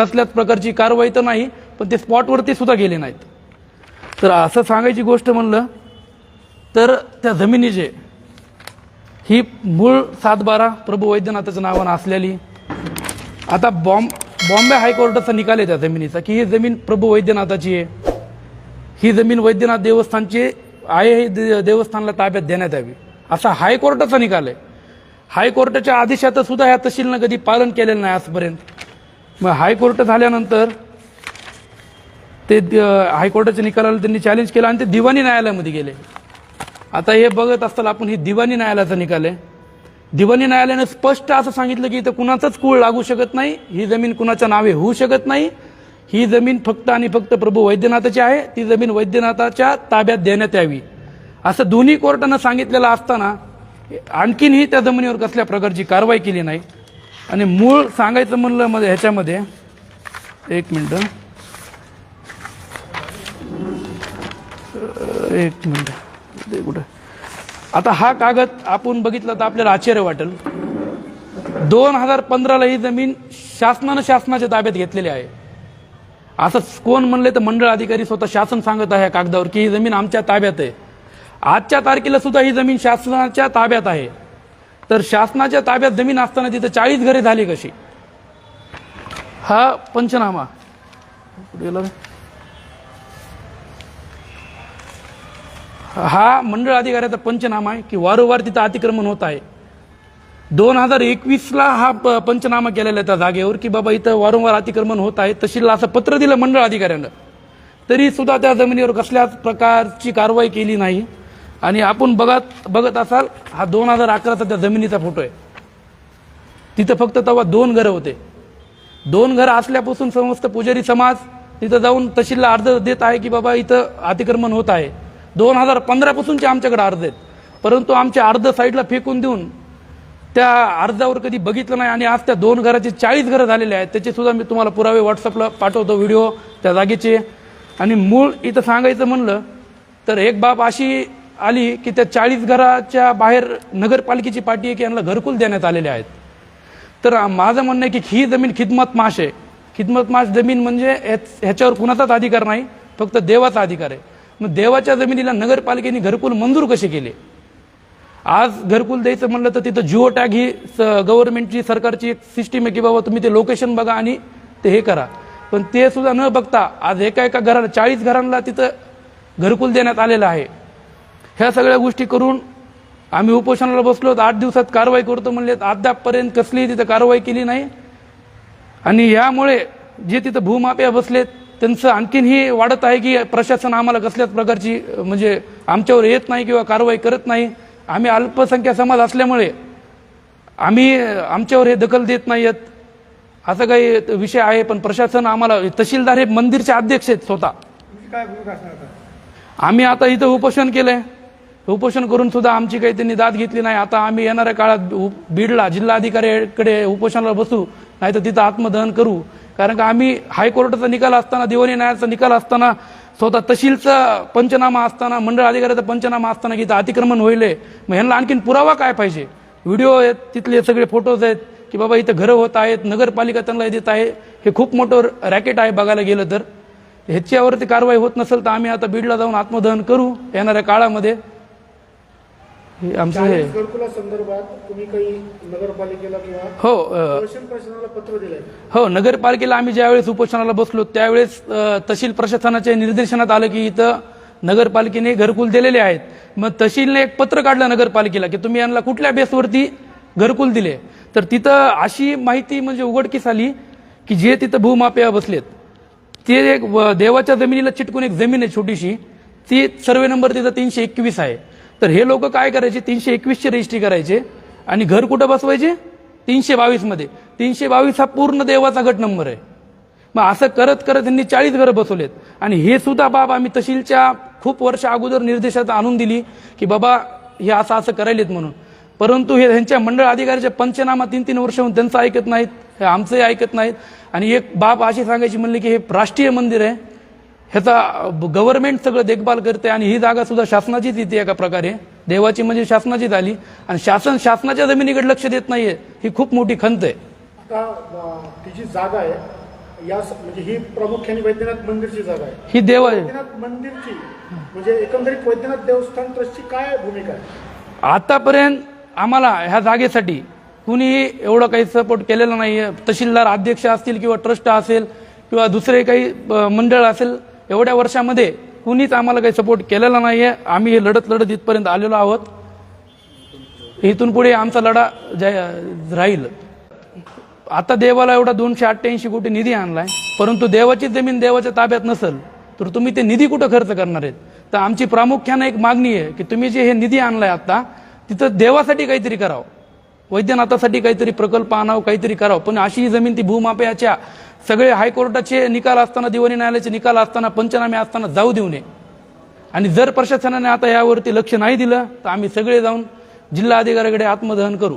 असल्याच प्रकारची कारवाई तर नाही पण ते स्पॉटवरती सुद्धा गेले नाहीत. तर असं सांगायची गोष्ट म्हणलं तर त्या जमिनीचे ही मूळ सातबारा प्रभू वैद्यनाथाच्या नावानं असलेली आता बॉम्ब बॉम्बे हायकोर्टाचा निकाल आहे त्या जमिनीचा की ही जमीन प्रभू वैद्यनाथाची आहे. ही जमीन वैद्यनाथ देवस्थानची आहे हे दे- देवस्थानला ताब्यात देण्यात यावी. असा हायकोर्टाचा निकाल आहे. हायकोर्टाच्या आदेशाचं सुद्धा ह्या तहसीलनं कधी पालन केलेलं नाही आजपर्यंत. मग हायकोर्ट झाल्यानंतर ते द- हायकोर्टाच्या निकालाला त्यांनी चॅलेंज केलं आणि ते दिवाणी न्यायालयामध्ये गेले. आता हे बघत असताना आपण ही दिवाणी न्यायालयाचा निकाल आहे. दिवाणी न्यायालयानं स्पष्ट असं सांगितलं की इथं कुणाचाच कूळ लागू शकत नाही ही जमीन कुणाच्या नावे होऊ शकत नाही ही जमीन फक्त आणि फक्त प्रभू वैद्यनाथाची आहे ती जमीन वैद्यनाथाच्या ताब्यात देण्यात यावी. असं दोन्ही कोर्टानं सांगितलेलं असताना आणखीनही त्या जमिनीवर कसल्या प्रकारची कारवाई केली नाही. आणि मूळ सांगायचं म्हणलं मध्ये ह्याच्यामध्ये एक मिनटं. एक मिनिट. ते कुठं? आता हा कागद आपण बघितला तर आपल्याला आश्चर्य वाटेल. दोन हजार पंधराला ही जमीन शासनानं शासनाच्या ताब्यात घेतलेली आहे. असं कोण म्हणले तर मंडळ अधिकारी स्वतः शासन सांगत आहे या कागदावर की ही जमीन आमच्या ताब्यात आहे. आजच्या तारखेला सुद्धा ही जमीन शासनाच्या ताब्यात आहे. तर शासनाच्या ताब्यात जमीन असताना तिथं चाळीस घरे झाली कशी? हा पंचनामा. हा मंडळ अधिकाऱ्याचा पंचनामा आहे की वारंवार तिथं अतिक्रमण होत आहे. दोन हजार एकवीसला हा प- पंचनामा केलेला आहे त्या जागेवर की बाबा इथं वारंवार अतिक्रमण होत आहे. तशीला असं पत्र दिलं मंडळ अधिकाऱ्यानं. तरी सुद्धा त्या जमिनीवर कसल्याच प्रकारची कारवाई केली नाही. आणि आपण बघत बघत असाल हा दोन हजार अकराचा त्या जमिनीचा फोटो आहे. तिथं फक्त तेव्हा दोन घरं होते. दोन घरं असल्यापासून समस्त पुजारी समाज तिथं जाऊन तहसीलला अर्ज देत आहे की बाबा इथं अतिक्रमण होत आहे. दोन हजार पंधरापासूनचे आमच्याकडे अर्ज आहेत. परंतु आमच्या अर्ध साईडला फेकून देऊन त्या अर्जावर कधी बघितलं नाही आणि आज त्या दोन घराचे चाळीस घरं झालेले आहेत. त्याचे सुद्धा मी तुम्हाला पुरावे व्हॉट्सअपला पाठवतो व्हिडिओ त्या जागेचे. आणि मूळ इथं सांगायचं म्हणलं तर एक बाब अशी आली की त्या चाळीस घराच्या बाहेर नगरपालिकेची पार्टी आहे की यांना घरकुल देण्यात आलेले आहेत. तर माझं म्हणणं आहे की ही जमीन खिदमत माश आहे. खिदमत माश जमीन म्हणजे ह्याच- ह्याच्यावर कुणाचाच अधिकार नाही फक्त देवाचा अधिकार आहे. मग देवाच्या जमिनीला नगरपालिकेने घरकुल मंजूर कसे केले? आज घरकुल द्यायचं म्हणलं तर तिथं जिओ टॅग ही गव्हर्नमेंटची सरकारची एक सिस्टीम आहे की बाबा तुम्ही ते लोकेशन बघा आणि ते हे करा. पण ते सुद्धा न बघता आज एका एका घराला चाळीस घरांना तिथं घरकुल देण्यात आलेलं आहे. ह्या सगळ्या गोष्टी करून आम्ही उपोषणाला बसलो आठ दिवसात कारवाई करतो म्हणले अद्यापपर्यंत कसलीही तिथं कारवाई केली नाही. आणि यामुळे जे तिथं भूमाफिया बसलेत त्यांचं आणखीनही वाढत आहे की प्रशासन आम्हाला कसल्याच प्रकारची म्हणजे आमच्यावर येत नाही किंवा कारवाई करत नाही. आम्ही अल्पसंख्या समाज असल्यामुळे आम्ही आमच्यावर हे दखल देत नाही आहेत असं काही विषय आहे पण प्रशासन आम्हाला तहसीलदार हे मंदिरचे अध्यक्ष आहेत स्वतः. आम्ही आता इथं उपोषण केलंय. उपोषण करून सुद्धा आमची काही त्यांनी दाद घेतली नाही. आता आम्ही येणाऱ्या काळात उ- बीडला जिल्हाधिकाऱ्याकडे उपोषणाला बसू नाही तर तिथं आत्मदहन करू. कारण का आम्ही हायकोर्टाचा निकाल असताना दिवाणी न्यायाचा निकाल असताना स्वतः तहसीलचा पंचनामा असताना मंडळ अधिकाऱ्याचा पंचनामा असताना की इथं अतिक्रमण होईल मग ह्यांना आणखीन पुरावा काय पाहिजे? व्हिडिओ आहेत तिथले सगळे फोटोज आहेत की बाबा इथं घरं होत आहेत नगरपालिका त्यांना देत आहे. हे खूप मोठं रॅकेट आहे बघायला गेलं तर. ह्याच्यावरती कारवाई होत नसेल तर आम्ही आता बीडला जाऊन आत्मदहन करू येणाऱ्या काळामध्ये. हे आमचं हे घरकुला संदर्भात तुम्ही काही नगरपालिकेला किंवा हो अ, प्रशासनाला पत्र दिलंय हो नगरपालिकेला आम्ही ज्यावेळेस उपोषणाला बसलो त्यावेळेस अ, तहसील प्रशासनाच्या निर्देशनात आलं की इथं नगरपालिकेने घरकुल दिलेले आहेत. मग तहसीलने एक पत्र काढलं नगरपालिकेला की तुम्ही यांना कुठल्या बेसवरती घरकुल दिले? तर तिथं अशी माहिती म्हणजे उघडकीस आली की जे तिथं भूमाफिया बसलेत ते एक व- देवाच्या जमिनीला चिटकून एक जमीन आहे छोटीशी ती सर्वे नंबर तिथं तीनशे एकवीस आहे. तर हे लोक काय करायचे? तीनशे एकवीसचे रजिस्ट्री करायचे. आणि घर कुठं बसवायचे? तीनशे बावीसमध्ये तीनशे बावीस हा पूर्ण देवाचा गट नंबर आहे. मग असं करत करत त्यांनी चाळीस घरं बसवलेत. आणि हे सुद्धा बाब आम्ही तहसीलच्या खूप वर्ष अगोदर निर्देशात आणून दिली की बाबा हे असं असं करायलेत म्हणून. परंतु हे त्यांच्या मंडळ अधिकाऱ्याचे पंचनामा तीन तीन वर्ष होऊन त्यांचं ऐकत नाहीत हे आमचंही ऐकत नाहीत. आणि एक बाब अशी सांगायची म्हणली की हे राष्ट्रीय मंदिर आहे. ह्याचा गव्हर्नमेंट सगळं देखभाल करते आणि ही जागा सुद्धा शासनाचीच येते एका प्रकारे. देवाची म्हणजे शासनाचीच आली. आणि शासन शासनाच्या जमिनीकडे लक्ष देत नाहीये. ही खूप मोठी खंत आहे. आता ती जी जागा आहे या म्हणजे ही प्रामुख्याने वैद्यनाथ मंदिरची जागा आहे. ही देव आहे. वैद्यनाथ मंदिरची म्हणजे एकंदरीत वैद्यनाथ देवस्थान ट्रस्टची काय भूमिका आहे? आतापर्यंत आम्हाला ह्या जागेसाठी कुणीही एवढं काही सपोर्ट केलेला नाही आहे तहसीलदार अध्यक्ष असतील किंवा ट्रस्ट असेल किंवा दुसरे काही मंडळ असेल एवढ्या वर्षामध्ये कुणीच आम्हाला काही सपोर्ट केलेला नाही आहे आम्ही हे लढत लढत इथपर्यंत आलेलो आहोत. इथून पुढे आमचा लढा जय राहील. आता देवाला एवढा दोनशे अठ्ठ्याऐंशी कोटी निधी आणलाय. परंतु देवाची जमीन देवाच्या ताब्यात नसेल तर तुम्ही ते निधी कुठं खर्च करणार आहेत? तर आमची प्रामुख्यानं एक मागणी आहे की तुम्ही जे हे निधी आणलाय आता तिथं देवासाठी काहीतरी करावं. वैद्यनाथासाठी काहीतरी प्रकल्प आणावं काहीतरी करावं. पण अशी ही जमीन ती भूमापयाच्या सगळे हायकोर्टाचे निकाल असताना दिवाणी न्यायालयाचे निकाल असताना पंचनामे असताना जाऊ देऊ नये. आणि जर प्रशासनाने आता यावरती लक्ष नाही दिलं तर आम्ही सगळे जाऊन जिल्हा अधिकाऱ्याकडे आत्मदहन करू.